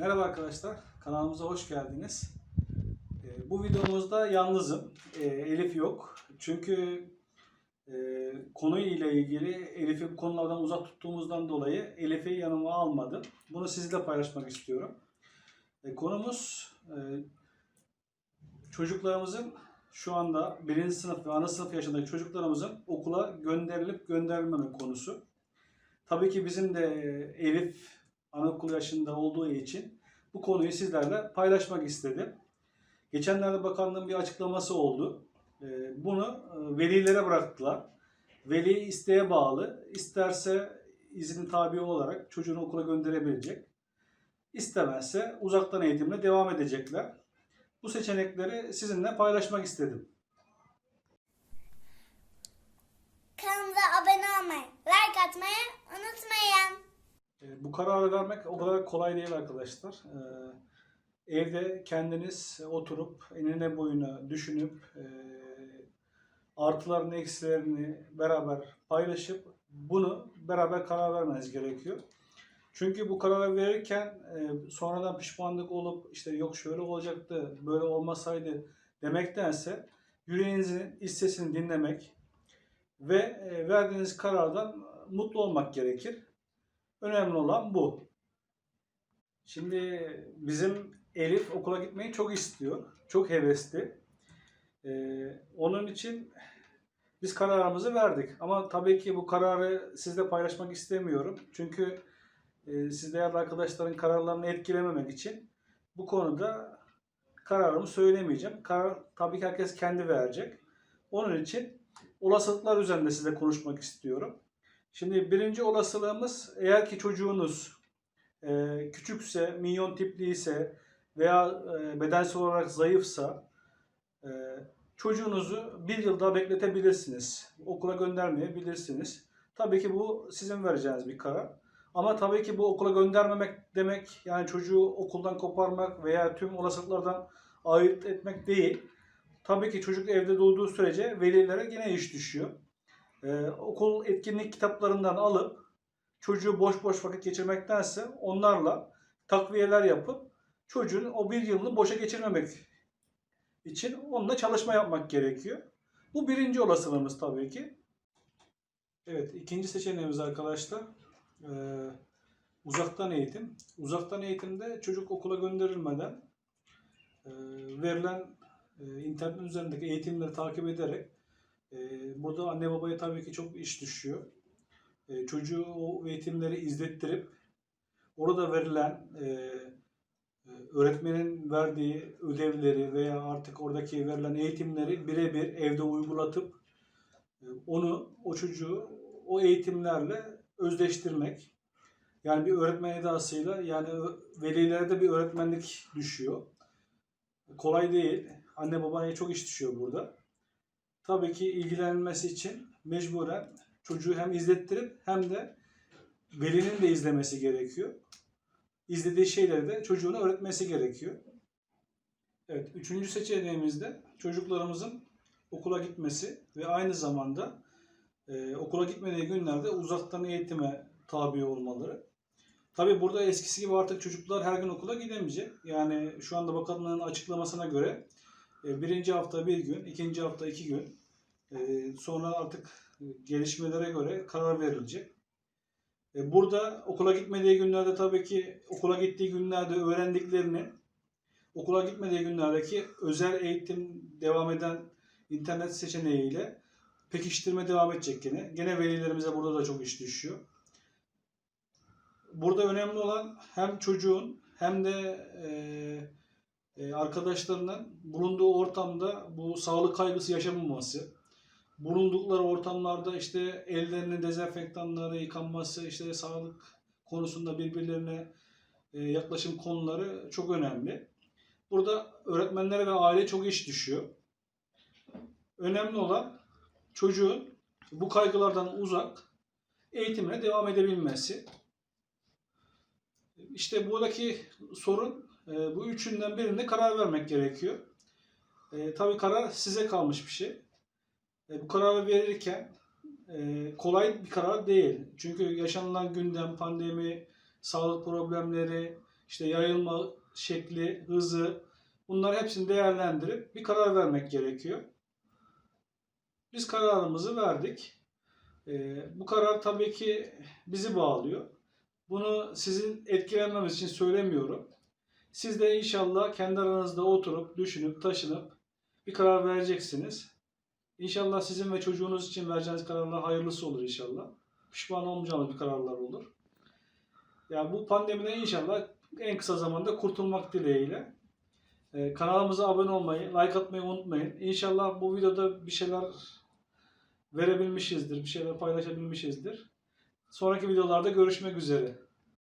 Merhaba arkadaşlar, kanalımıza hoş geldiniz. Ee, Bu videomuzda yalnızım, Ee, Elif yok. Çünkü e, konu ile ilgili Elif'i konulardan uzak tuttuğumuzdan dolayı Elif'i yanıma almadım. Bunu sizinle paylaşmak istiyorum. Konumuz çocuklarımızın şu anda birinci sınıf ve ana sınıf yaşındaki çocuklarımızın okula gönderilip gönderilmeme konusu. Tabii ki bizim de Elif anaokul yaşında olduğu için bu konuyu sizlerle paylaşmak istedim. Geçenlerde bakanlığın bir açıklaması oldu. Ee, Bunu e, velilere bıraktılar. Veli isteğe bağlı. İsterse izin tabi olarak çocuğunu okula gönderebilecek. İstemezse uzaktan eğitimle devam edecekler. Bu seçenekleri sizinle paylaşmak istedim. Kanalımıza abone olmayı, like atmayı Bu kararı vermek o kadar kolay değil arkadaşlar. E, Evde kendiniz oturup enine boyuna düşünüp e, artılarını eksilerini beraber paylaşıp bunu beraber karar vermeniz gerekiyor. Çünkü bu kararı verirken e, sonradan pişmanlık olup işte yok şöyle olacaktı, böyle olmasaydı demektense yüreğinizin iç sesini dinlemek ve e, verdiğiniz karardan mutlu olmak gerekir. Önemli olan bu. Şimdi bizim Elif okula gitmeyi çok istiyor. Çok hevesli. Ee, onun için biz kararımızı verdik. Ama tabii ki bu kararı sizle paylaşmak istemiyorum. Çünkü e, siz değerli arkadaşların kararlarını etkilememek için bu konuda kararımı söylemeyeceğim. Karar tabii ki herkes kendi verecek. Onun için olasılıklar üzerinde size konuşmak istiyorum. Şimdi birinci olasılığımız eğer ki çocuğunuz e, küçükse, minyon tipliyse veya e, bedensel olarak zayıfsa e, çocuğunuzu bir yıl daha bekletebilirsiniz. Okula göndermeyebilirsiniz. Tabii ki bu sizin vereceğiniz bir karar. Ama tabii ki bu okula göndermemek demek yani çocuğu okuldan koparmak veya tüm olasılıklardan ayırt etmek değil. Tabii ki çocuk evde doğduğu sürece velilere yine iş düşüyor. Ee, okul etkinlik kitaplarından alıp çocuğu boş boş vakit geçirmektense onlarla takviyeler yapıp çocuğun o bir yılını boşa geçirmemek için onunla çalışma yapmak gerekiyor. Bu birinci olasılığımız tabii ki. Evet ikinci seçeneğimiz arkadaşlar ee, uzaktan eğitim. Uzaktan eğitimde çocuk okula gönderilmeden e, verilen e, internet üzerindeki eğitimleri takip ederek e, burada anne babaya tabii ki çok iş düşüyor. E, çocuğu o eğitimleri izlettirip orada verilen e, e, öğretmenin verdiği ödevleri veya artık oradaki verilen eğitimleri birebir evde uygulatıp e, onu o çocuğu o eğitimlerle özdeştirmek. Yani bir öğretmen edasıyla yani velilere de bir öğretmenlik düşüyor. Kolay değil. Anne babaya çok iş düşüyor burada. Tabii ki ilgilenmesi için mecburen çocuğu hem izlettirip hem de velinin de izlemesi gerekiyor. İzlediği şeyleri de çocuğuna öğretmesi gerekiyor. Evet, üçüncü seçeneğimizde çocuklarımızın okula gitmesi ve aynı zamanda e, okula gitmediği günlerde uzaktan eğitime tabi olmaları. Tabi burada eskisi gibi artık çocuklar her gün okula gidemeyecek. Yani şu anda bakanlığın açıklamasına göre birinci hafta bir gün, ikinci hafta iki gün, e, sonra artık gelişmelere göre karar verilecek. E, Burada okula gitmediği günlerde tabii ki okula gittiği günlerde öğrendiklerini okula gitmediği günlerdeki özel eğitim devam eden internet seçeneğiyle pekiştirme devam edecek gene. Gene velilerimize burada da çok iş düşüyor. Burada önemli olan hem çocuğun hem de e, e, arkadaşlarının bulunduğu ortamda bu sağlık kaygısı yaşamaması bulundukları ortamlarda işte ellerini dezenfektanları yıkanması, işte sağlık konusunda birbirlerine e, yaklaşım konuları çok önemli. Burada öğretmenlere ve aile çok iş düşüyor. Önemli olan çocuğun bu kaygılardan uzak eğitimine devam edebilmesi. İşte buradaki sorun e, bu üçünden birinde karar vermek gerekiyor. E, tabii karar size kalmış bir şey. E, bu kararı verirken e, kolay bir karar değil. Çünkü yaşanılan gündem, pandemi, sağlık problemleri, işte yayılma şekli, hızı bunlar hepsini değerlendirip bir karar vermek gerekiyor. Biz kararımızı verdik. Ee, bu karar tabii ki bizi bağlıyor. Bunu sizin etkilenmemiz için söylemiyorum. Siz de inşallah kendi aranızda oturup, düşünüp, taşınıp bir karar vereceksiniz. İnşallah sizin ve çocuğunuz için vereceğiniz kararlar hayırlısı olur inşallah. Pişman olmayacağınız bir kararlar olur. Yani bu pandemiden inşallah en kısa zamanda kurtulmak dileğiyle. Ee, kanalımıza abone olmayı, like atmayı unutmayın. İnşallah bu videoda bir şeyler verebilmişizdir, bir şeyler paylaşabilmişizdir. Sonraki videolarda görüşmek üzere.